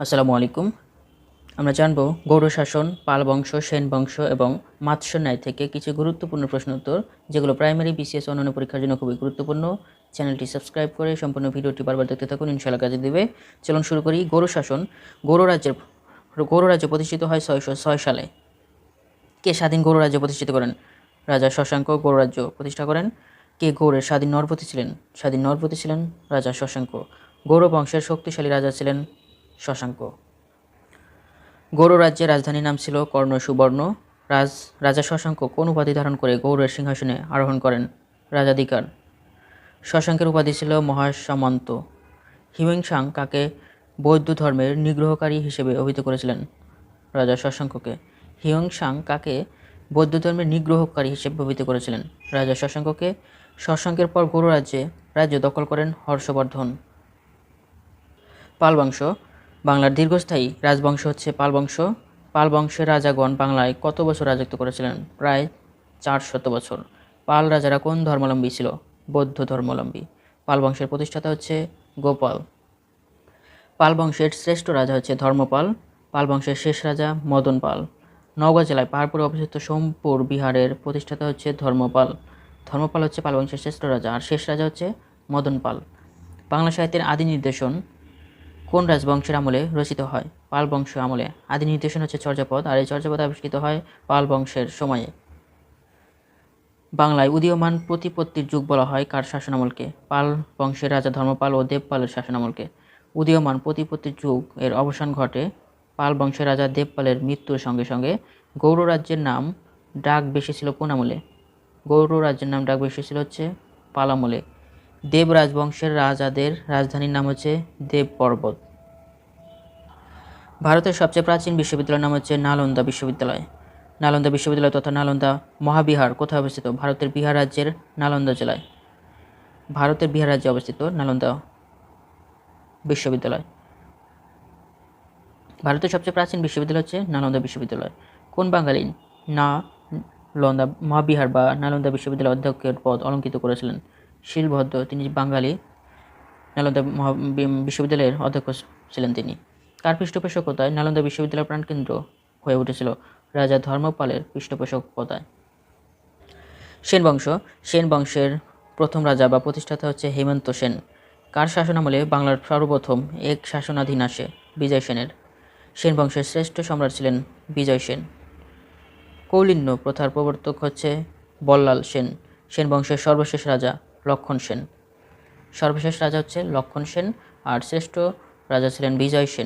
আসসালামু আলাইকুম। আমরা জানব গৌড় শাসন, পাল বংশ, সেন বংশ এবং মাৎস্য ন্যায় থেকে কিছু গুরুত্বপূর্ণ প্রশ্ন উত্তর, যেগুলো প্রাইমারি বিসিএস অন্যান্য পরীক্ষার জন্য খুবই গুরুত্বপূর্ণ। চ্যানেলটি সাবস্ক্রাইব করে সম্পূর্ণ ভিডিওটি বারবার দেখতে থাকুন, ইনশাআল্লাহ কাজে দেবে। চলুন শুরু করি গৌড় শাসন। গৌড় রাজ্যের, গৌড় রাজ্য প্রতিষ্ঠিত হয় ছয়শো ছয় সালে। কে স্বাধীন গৌড় রাজ্য প্রতিষ্ঠিত করেন? রাজা শশাঙ্ক গৌড় রাজ্য প্রতিষ্ঠা করেন। কে গৌড়ের স্বাধীন নরপতি ছিলেন? স্বাধীন নরপতি ছিলেন রাজা শশাঙ্ক। গৌড় বংশের শক্তিশালী রাজা ছিলেন শশাঙ্ক। গৌড় রাজ্যের রাজধানীর নাম ছিল কর্ণ সুবর্ণ। রাজ, রাজা শশাঙ্ক কোন উপাধি ধারণ করে গৌড়ের সিংহাসনে আরোহণ করেন? রাজাধিকার। শশাঙ্কের উপাধি ছিল মহাসামন্ত। হিউংসাং কাকে বৌদ্ধ ধর্মের নিগ্রহকারী হিসেবে অভিহিত করেছিলেন? রাজা শশাঙ্ককে। হিউংসাং কাকে বৌদ্ধ ধর্মের নিগ্রহকারী হিসেবে অভিহিত করেছিলেন? রাজা শশাঙ্ককে শশাঙ্কের পর গৌড় রাজ্যে রাজ্য দখল করেন হর্ষবর্ধন। পাল বংশ বাংলার দীর্ঘস্থায়ী রাজবংশ হচ্ছে পাল বংশ পাল বংশের রাজাগণ বাংলায় কত বছর রাজত্ব করেছিলেন? প্রায় চার শত বছর। পাল রাজারা কোন ধর্মাবলম্বী ছিল? বৌদ্ধ ধর্মাবলম্বী। পাল বংশের প্রতিষ্ঠাতা হচ্ছে গোপাল। পাল বংশের শ্রেষ্ঠ রাজা হচ্ছে ধর্মপাল। পাল বংশের শেষ রাজা মদন পাল। নওগাঁ জেলায় পাহাড়পুরে অবস্থিত সোমপুর বিহারের প্রতিষ্ঠাতা হচ্ছে ধর্মপাল। ধর্মপাল হচ্ছে পাল বংশের শ্রেষ্ঠ রাজা, আর শেষ রাজা হচ্ছে মদন পাল। বাংলা সাহিত্যের আদি নির্দেশন কোন রাজবংশের আমলে রচিত হয়? পাল বংশ আমলে। আদি নির্দেশন হচ্ছে চর্যাপদ, আর এই চর্যাপদ আবিষ্কৃত হয় পাল বংশের সময়ে। বাংলায় উদীয়মান প্রতিপত্তির যুগ বলা হয় কার শাসনামলকে? পাল বংশের রাজা ধর্মপাল ও দেবপালের শাসনামলকে। উদীয়মান প্রতিপত্তির যুগ, এর অবসান ঘটে পাল বংশের রাজা দেবপালের মৃত্যুর সঙ্গে সঙ্গে। গৌড় রাজ্যের নাম ডাক বেশি ছিল কোন আমলে? গৌড় রাজ্যের নাম ডাক বেশি ছিল হচ্ছে পাল আমলে। দেব রাজবংশের রাজাদের রাজধানীর নাম হচ্ছে দেব পর্বত। ভারতের সবচেয়ে প্রাচীন বিশ্ববিদ্যালয়ের নাম হচ্ছে নালন্দা বিশ্ববিদ্যালয়। নালন্দা বিশ্ববিদ্যালয় তথা নালন্দা মহাবিহার কোথায় অবস্থিত? ভারতের বিহার রাজ্যের নালন্দা জেলায়। ভারতের বিহার রাজ্যে অবস্থিত নালন্দা বিশ্ববিদ্যালয়। ভারতের সবচেয়ে প্রাচীন বিশ্ববিদ্যালয় হচ্ছে নালন্দা বিশ্ববিদ্যালয়। কোন বাঙালি না লন্দা মহাবিহার বা নালন্দা বিশ্ববিদ্যালয়ের অধ্যক্ষের পদ অলঙ্কিত করেছিলেন? শিলভদ্র, তিনি বাঙালি, নালন্দা মহা বিশ্ববিদ্যালয়ের অধ্যক্ষ ছিলেন তিনি। তার পৃষ্ঠপোষকতায় নালন্দা বিশ্ববিদ্যালয়ের প্রাণকেন্দ্র হয়ে উঠেছিল রাজা ধর্মপালের পৃষ্ঠপোষকতায়। সেন বংশ, সেন বংশের প্রথম রাজা বা প্রতিষ্ঠাতা হচ্ছে হেমন্ত সেন। কার শাসনামলে বাংলার সর্বপ্রথম এক শাসনাধীন আসে বিজয় সেনের? সেন বংশের শ্রেষ্ঠ সম্রাট ছিলেন বিজয় সেন। কৌলিন্য প্রথার প্রবর্তক হচ্ছে বল্লাল সেন। সেন বংশের সর্বশেষ রাজা লক্ষণ সেন। সর্বশেষ রাজা হচ্ছে লক্ষণ সেন আর শ্রেষ্ঠ রাজা ছিলেন বিজয় সেন।